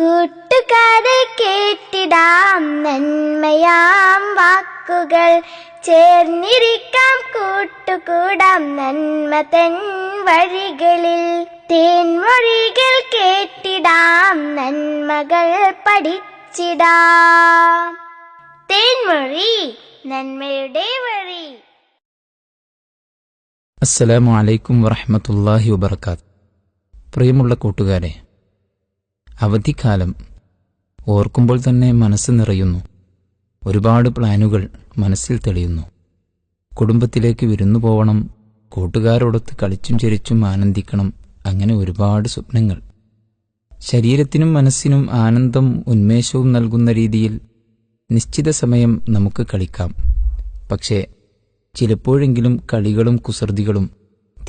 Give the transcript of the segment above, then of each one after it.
കൂട്ടുകാരെ കേട്ടിടാം നന്മയാം വാക്കുകൾ. ചേർന്നിരിക്കാം കൂട്ടുകൂടാം നന്മ തൻ വഴികളിൽ. തേൻമൊഴികൾ കേട്ടിടാം നന്മകൾ പഠിച്ചിടാം. തേൻമൊഴി നന്മയുടെ വഴി. അസ്സലാമു അലൈക്കും വറഹ്മത്തുള്ളാഹി വബർക്കാത്ത് പ്രിയമുള്ള കൂട്ടുകാരെ അവധിക്കാലം ഓർക്കുമ്പോൾ തന്നെ മനസ്സ് നിറയുന്നു. ഒരുപാട് പ്ലാനുകൾ മനസ്സിൽ തെളിയുന്നു. കുടുംബത്തിലേക്ക് വിരുന്നു പോവണം കൂട്ടുകാരോടൊത്ത് കളിച്ചും ചിരിച്ചും ആനന്ദിക്കണം അങ്ങനെ ഒരുപാട് സ്വപ്നങ്ങൾ. ശരീരത്തിനും മനസ്സിനും ആനന്ദം ഉന്മേഷവും നൽകുന്ന രീതിയിൽ നിശ്ചിത സമയം നമുക്ക് കളിക്കാം. പക്ഷേ ചിലപ്പോഴെങ്കിലും കളികളും കുസൃതികളും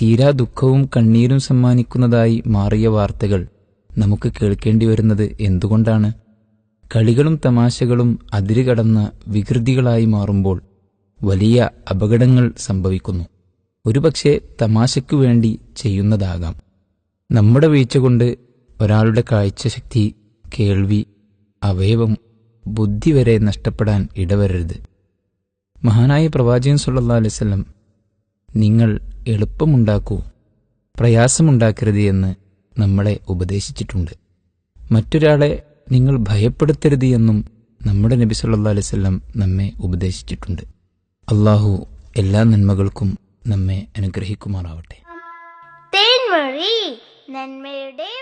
തീരാ ദുഃഖവും കണ്ണീരും സമ്മാനിക്കുന്നതായി മാറിയ വാർത്തകൾ നമുക്ക് കേൾക്കേണ്ടി വരുന്നത് എന്തുകൊണ്ടാണ്? കളികളും തമാശകളും അതിരുകടന്ന വികൃതികളായി മാറുമ്പോൾ വലിയ അപകടങ്ങൾ സംഭവിക്കുന്നു. ഒരുപക്ഷെ തമാശയ്ക്കു വേണ്ടി ചെയ്യുന്നതാകാം. നമ്മുടെ വീഴ്ച കൊണ്ട് ഒരാളുടെ കാഴ്ചശക്തി കേൾവി അവയവം ബുദ്ധി വരെ നഷ്ടപ്പെടാൻ ഇടവരരുത്. മഹാനായ പ്രവാചകൻ സുല്ലാ അലൈഹി വസല്ലം നിങ്ങൾ എളുപ്പമുണ്ടാക്കൂ പ്രയാസമുണ്ടാക്കരുത് എന്ന് നമ്മളെ ഉപദേശിച്ചിട്ടുണ്ട്. മറ്റൊരാളെ നിങ്ങൾ ഭയപ്പെടുത്തരുത് എന്നും നമ്മുടെ നബി സല്ലാ അലൈഹി വസല്ലം നമ്മെ ഉപദേശിച്ചിട്ടുണ്ട്. അള്ളാഹു എല്ലാ നന്മകൾക്കും നമ്മെ അനുഗ്രഹിക്കുമാറാവട്ടെ. നന്മയുടെ